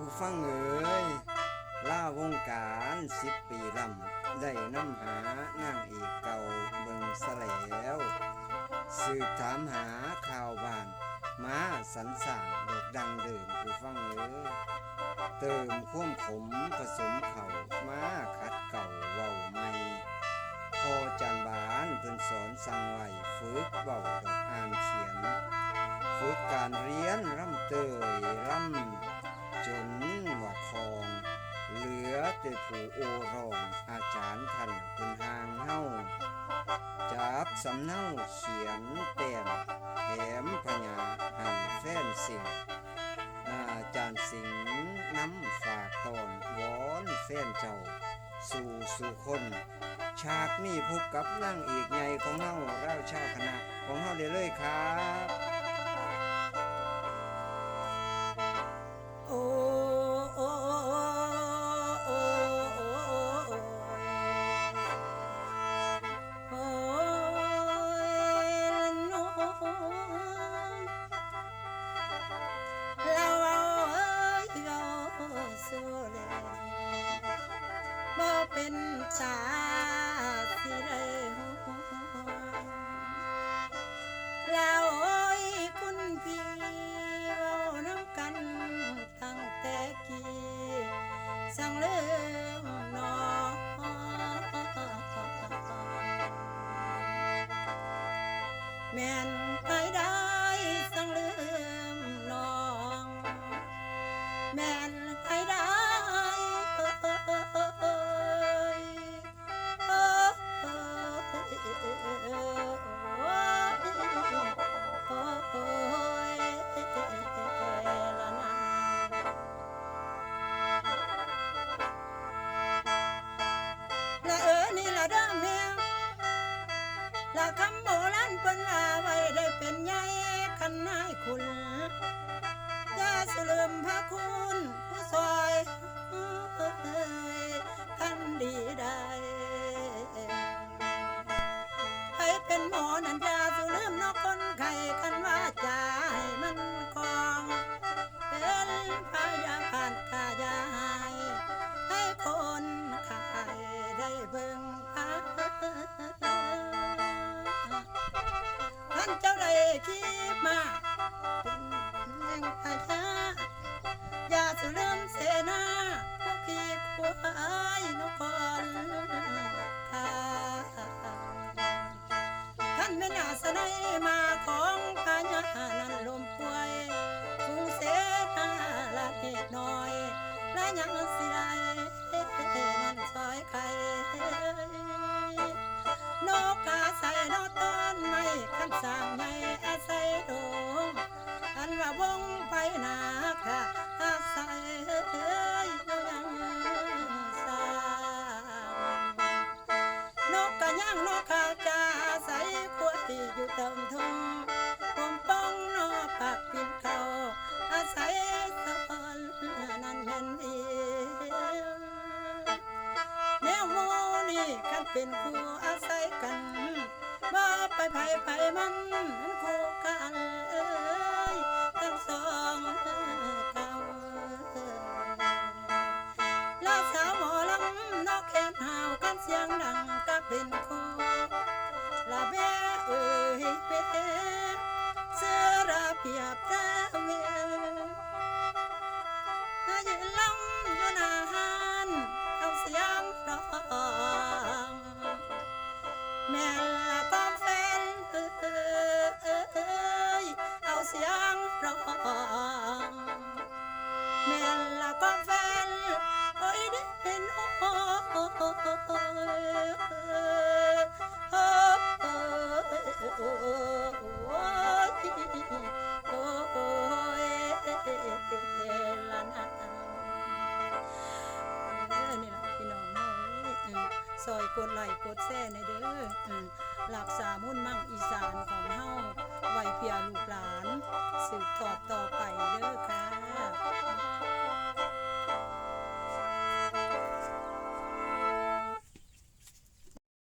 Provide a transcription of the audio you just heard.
ผู้ฟังเอ๋ยล่าวงการสิบปีลำได้นำหานางเอกเก่าเบิงสแล้ว สืบถามหาข่าวบ้านมาสรรสางดอกดังเดิมผู้ฟังเอ๋ยเติมควมขมผสมเข่ามาขัดเก่าเว้าใหม่พอจานบานเพิ่นสอนสั่งไว้ฝึกเว้าดอกอ่านเขียน ฝึกการเรียนร่ำเตย ลือแต่ผู้โอรองอาจารย์ท่านเพิ่นห่างเฮาจับสำเนาเขียนแต้มแถมพญาหันแฟนสิงอาจารย์สิงน้ำฝากตอนวอนแฟนเจ้า สู่สู่คนฉากนี้พบกับนางเอกใหญ่ของเฮาเล่าชาวคณะของเฮาได้เลยครับ เป็นชาสิได้หัวแล้วโอ้ยคุณพี่เว้าน้ำกันตั้งแต่กี้สั่งเรื่องนอแม่น คุณอย่าสลืมพระคุณผู้ซอยท่านดีได้ จ้าได้คิดมาเป็นแห่งพญาอย่าสุลืมเสนาพวกพี่ควายนครคาท่านไม่น่าสนยมา งนกข้าจะอาศัยขวดอยู่เติมทุ่งผมป้องนอปากปินเขาอาศัยตอนนั้นแม่นดีแนวโมนี่กันเป็นคู่อาศัยกันบ่ไปไผไผมันคู่กันเอ้ยทั้งสองเก่าลาสาวหมอลำนกแขนหาวกันเสียงดังก็เป็นคู่ ซอยกดไลค์กดแช่ในเด้อหลักษามุ่นมั่งอีสานของเฮาไว้เพียลูกหลาน สืบทอดต่อไปเด้อค่ะ